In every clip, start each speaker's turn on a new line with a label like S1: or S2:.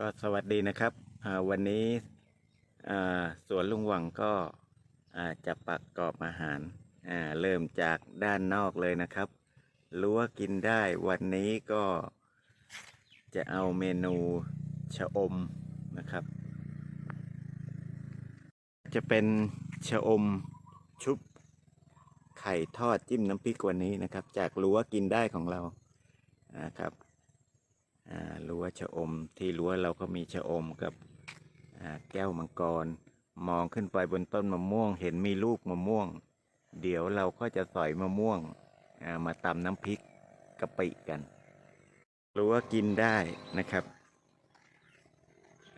S1: ก็สวัสดีนะครับวันนี้สวนลุงหวังก็จะประกอบอาหาร เริ่มจากด้านนอกเลยนะครับรั้วกินได้วันนี้ก็จะเอาเมนูชะอมนะครับ จะเป็นชะอมชุบไข่ทอดจิ้มน้ำพริกวันนี้นะครับ จากรั้วกินได้ของเรานะครับ รั้วชะอม ที่รั้วเราก็มีชะอมกับแก้วมังกร มองขึ้นไปบนต้นมะม่วง เห็นมีลูกมะม่วง เดี๋ยวเราก็จะสอยมะม่วงมาตำน้ำพริกกะปิกันรั้วกินได้นะครับ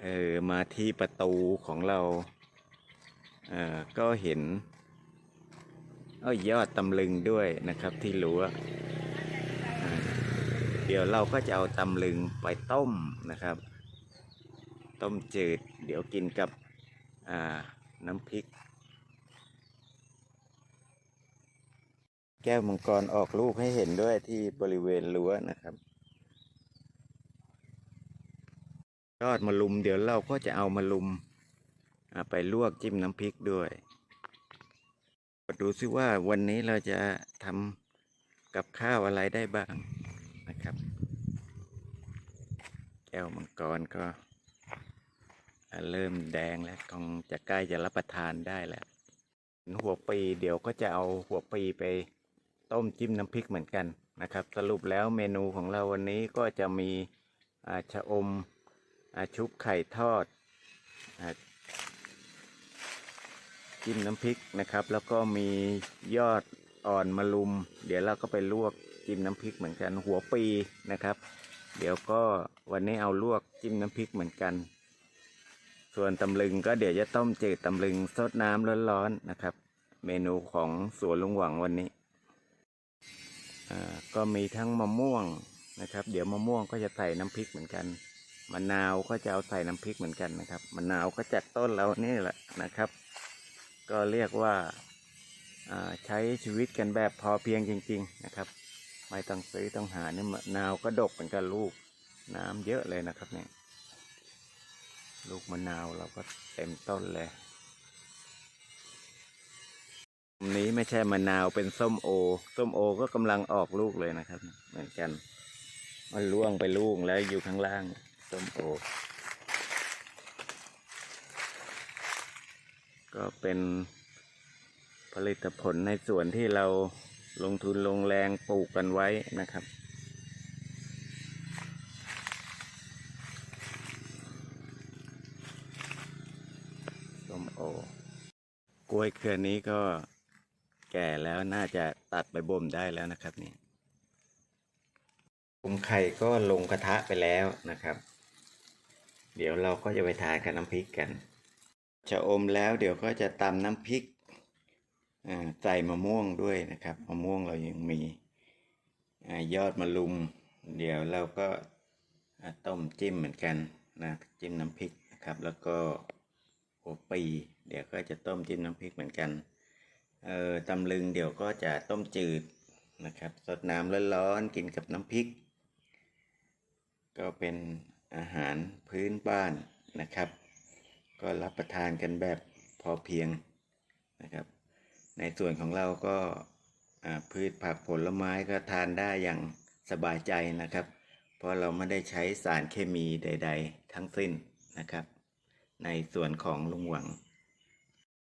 S1: เออมาที่ประตูของเราเอ่อก็เห็นเอ้ยยอดตำลึงด้วยนะครับที่รั้ว เดี๋ยวเราก็จะเอาตำลึงไปต้มนะครับ ต้มจืด เดี๋ยวกินกับน้ำพริก แก้วมังกรออกลูกให้เห็นด้วยที่บริเวณรั้วนะครับยอดมะลุม เดี๋ยวเราก็จะเอามาลุมไปลวกจิ้มน้ำพริกด้วยดูซิว่าวันนี้เราจะทำกับข้าวอะไรได้บ้าง นะครับ แก้วมังกรก็เริ่มแดงแล้วคงจะใกล้จะรับประทานได้แล้ว หัวปีเดี๋ยวก็จะเอาหัวปีไปต้มจิ้มน้ำพริกเหมือนกันนะครับ สรุปแล้วเมนูของเราวันนี้ก็จะมีชะอมอชุบไข่ทอดอจิ้มน้ำพริกนะครับ แล้วก็มียอด อ่อนมะลุม เดี๋ยวเราก็ไปลวกจิ้มน้ำพริกเหมือนกัน หัวปีนะครับ เดี๋ยวก็วันนี้เอาลวกจิ้มน้ำพริกเหมือนกัน ส่วนตำลึงก็เดี๋ยวจะต้มจืดตำลึงซดน้ำร้อนๆนะครับ เมนูของสวนลุงหวังวันนี้ก็มีทั้งมะม่วงนะครับ เดี๋ยวมะม่วงก็จะใส่น้ำพริกเหมือนกันมะนาวก็จะเอาใส่น้ำพริกเหมือนกันนะครับมะนาวก็จากต้นเรานี่แหละนะครับ ก็เรียกว่า ใช้ชีวิตกันแบบพอเพียงจริง ๆนะครับ ไม่ต้องซื้อต้องหาเนี่ยมนาวก็ดกเหมือนกันลูกน้ำเยอะเลยนะครับเนี่ยลูกมะนาวเราก็เต็มต้นเลยอันนี้ไม่ใช่มะนาวเป็นส้มโอ ส้มโอก็กำลังออกลูกเลยนะครับ เหมือนกัน มันล่วงไปลูกแล้วอยู่ข้างล่างส้มโอ ก็เป็น ผลิตผลในส่วนที่เราลงทุนลงแรงปลูกกันไว้นะครับ ส้มโอ กล้วยเครือนี้ก็แก่แล้วน่าจะตัดไปบ่มได้แล้วนะครับนี่ผมไข่ก็ลงกระทะไปแล้วนะครับ เดี๋ยวเราก็จะไปทานกับน้ำพริกกันชะอมแล้วเดี๋ยวก็จะตำน้ำพริก ใส่มะม่วงด้วยนะครับ มะม่วงเรายังมียอดมะลุม เดี๋ยวเราก็ต้มจิ้มเหมือนกันนะจิ้มน้ำพริกนะครับ แล้วก็หัวปี เดี๋ยวก็จะต้มจิ้มน้ำพริกเหมือนกันเอ่อตำลึงเดี๋ยวก็จะต้มจืดนะครับสดน้ำร้อนๆกินกับน้ำพริก ก็เป็นอาหารพื้นบ้านนะครับ ก็รับประทานกันแบบพอเพียงนะครับ ในส่วนของเราก็พืชผักผลไม้ก็ทานได้อย่างสบายใจนะครับ เพราะเราไม่ได้ใช้สารเคมีใด ๆ ทั้งสิ้นนะครับ ในส่วนของลุงหวัง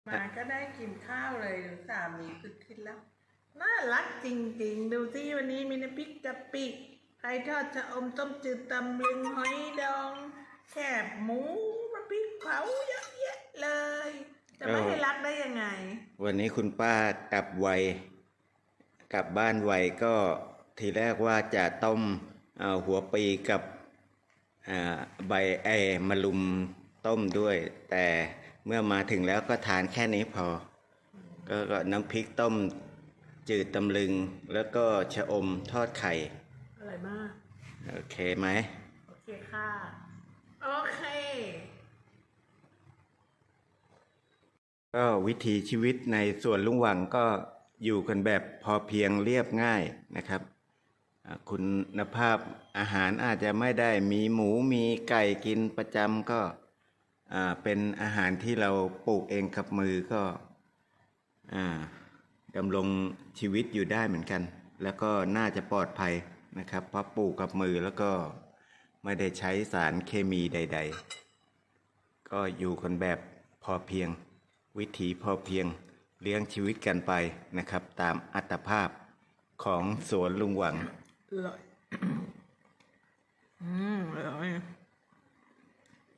S2: มาก็ได้กินข้าวเลยดูสามีคือคิดแล้ว น่ารักจริง ๆ ดูที่วันนี้มีน้ำพริกกะปิไข่ทอดชะอมต้มจืดตำลึงหอยดองแคบหมูน้ำพริกเผาเยอะแยะเลย จะไม่ให้รักได้ยังไง
S1: วันนี้คุณป้ากลับไวกลับบ้านไวก็ทีแรกว่าจะต้มเอาหัวปีกับอ่าใบไอ้มะลุมต้มด้วย แต่เมื่อมาถึงแล้วก็ทานแค่นี้พอก็ก็น้ำพริกต้มจืดตำลึง แล้วก็ชะอมทอดไข่
S2: อร่อยมาก
S1: โอเคไหม
S2: โอเคค่ะ โอเค
S1: ก็วิถีชีวิตในส่วนลุงหวังก็อยู่กันแบบพอเพียงเรียบง่ายนะครับ คุณภาพอาหารอาจจะไม่ได้มีหมูมีไก่กินประจำก็เป็นอาหารที่เราปลูกเองกับมือก็ดำรงชีวิตอยู่ได้เหมือนกัน แล้วก็น่าจะปลอดภัยนะครับ เพราะปลูกกับมือแล้วก็ไม่ได้ใช้สารเคมีใด ๆ ก็อยู่กันแบบพอเพียง วิถีพอเพียงเลี้ยงชีวิตกันไปนะครับ ตามอัตภาพของสวนลุงหวัง
S2: อร่อย อืมอร่อย